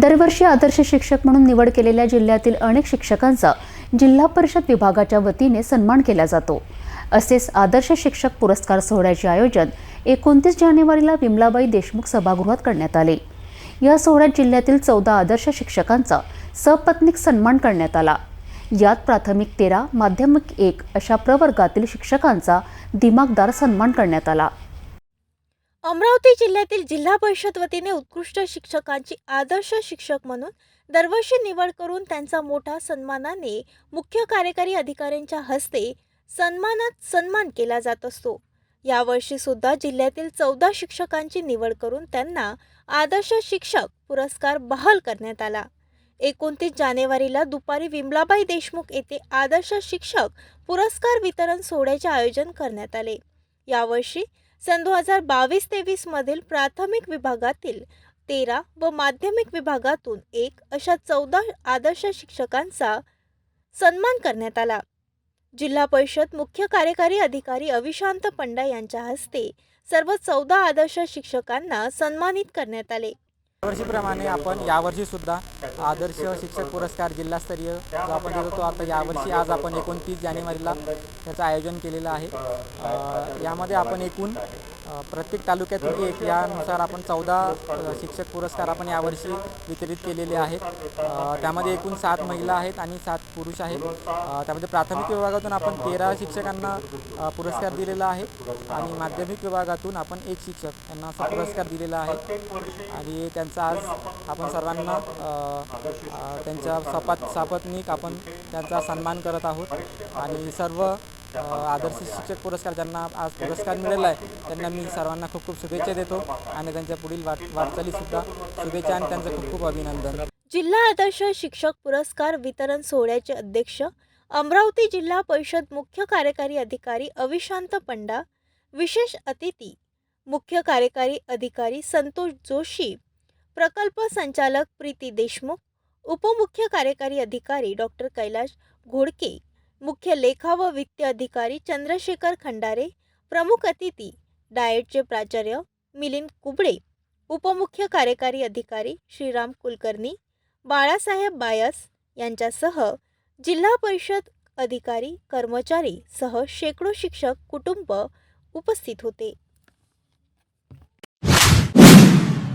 दरवर्षी आदर्श शिक्षक म्हणून निवड केलेल्या जिल्ह्यातील अनेक शिक्षकांचा जिल्हा परिषद विभागाच्या वतीने सन्मान केला जातो. असेच आदर्श शिक्षक पुरस्कार सोहळ्याचे आयोजन एकोणतीस जानेवारीला विमलाबाई देशमुख सभागृहात करण्यात आले. या सोहळ्यात जिल्ह्यातील चौदा आदर्श शिक्षकांचा सपत्नीक सन्मान करण्यात आला. यात प्राथमिक तेरा माध्यमिक एक अशा प्रवर्गातील शिक्षकांचा दिमागदार सन्मान करण्यात आला. अमरावती जिल्ह्यातील जिल्हा परिषद वतीने उत्कृष्ट शिक्षकांची आदर्श शिक्षक म्हणून दरवर्षी निवड करून त्यांचा मोठा सन्मानाने मुख्य कार्यकारी अधिकाऱ्यांच्या हस्ते सन्मानात सन्मान केला जात असतो. यावर्षी सुद्धा जिल्ह्यातील चौदा शिक्षकांची निवड करून त्यांना आदर्श शिक्षक पुरस्कार बहाल करण्यात आला. एकोणतीस जानेवारीला दुपारी विमलाबाई देशमुख येथे आदर्श शिक्षक पुरस्कार वितरण सोहळ्याचे आयोजन करण्यात आले. यावर्षी सन दोन हजार बावीस तेवीसमधील प्राथमिक विभागातील तेरा व माध्यमिक विभागातून एक अशा चौदा आदर्श शिक्षकांचा सन्मान करण्यात आला. जिल्हा परिषद मुख्य कार्यकारी अधिकारी अविशांत पंडा यांच्या हस्ते सर्व चौदा आदर्श शिक्षकांना सन्मानित करण्यात आले. वर्षीप्रमाणे आपण यावर्षी सुद्धा आदर्श शिक्षक पुरस्कार जिल्हास्तरीय जो आपण देतो तो आता यावर्षी आज आपण एकोणतीस जानेवारीला त्याचं आयोजन केलेलं आहे. यामध्ये आपण एकूण प्रत्येक तालुक्यातून एक यानुसार आपण चौदा शिक्षक पुरस्कार आपण यावर्षी वितरित केलेले आहेत. त्यामध्ये एकूण सात महिला आहेत आणि सात पुरुष आहेत. त्यामध्ये प्राथमिक विभागातून आपण तेरा शिक्षकांना पुरस्कार दिलेला आहे आणि माध्यमिक विभागातून आपण एक शिक्षक यांना असा पुरस्कार दिलेला आहे. आणि त्यांचं आज आपण सर्वांना त्यांच्या सपात सापत्निक आपण त्यांचा सन्मान करत आहोत. आणि सर्व आदर्श शिक्षक पुरस्कार ज्यांना आज पुरस्कार मिळाला आहे त्यांना मी सर्वांना खूप खूप शुभेच्छा देतो. आणि त्यांच्या पुढील वाट वाटचालीसुद्धा शुभेच्छा आणि त्यांचं खूप खूप अभिनंदन. जिल्हा आदर्श शिक्षक पुरस्कार वितरण सोहळ्याचे अध्यक्ष अमरावती जिल्हा परिषद मुख्य कार्यकारी अधिकारी अविशांत पंडा विशेष अतिथी मुख्य कार्यकारी अधिकारी संतोष जोशी प्रकल्प संचालक प्रीती देशमुख उपमुख्य कार्यकारी अधिकारी डॉक्टर कैलाश घोडके मुख्य लेखा व वित्त अधिकारी चंद्रशेखर खंडारे प्रमुख अतिथी डाएटचे प्राचार्य मिलिंद कुबडे उपमुख्य कार्यकारी अधिकारी श्रीराम कुलकर्णी बाळासाहेब बायस यांच्यासह जिल्हा परिषद अधिकारी कर्मचारी सह शेकडो शिक्षक कुटुंब उपस्थित होते.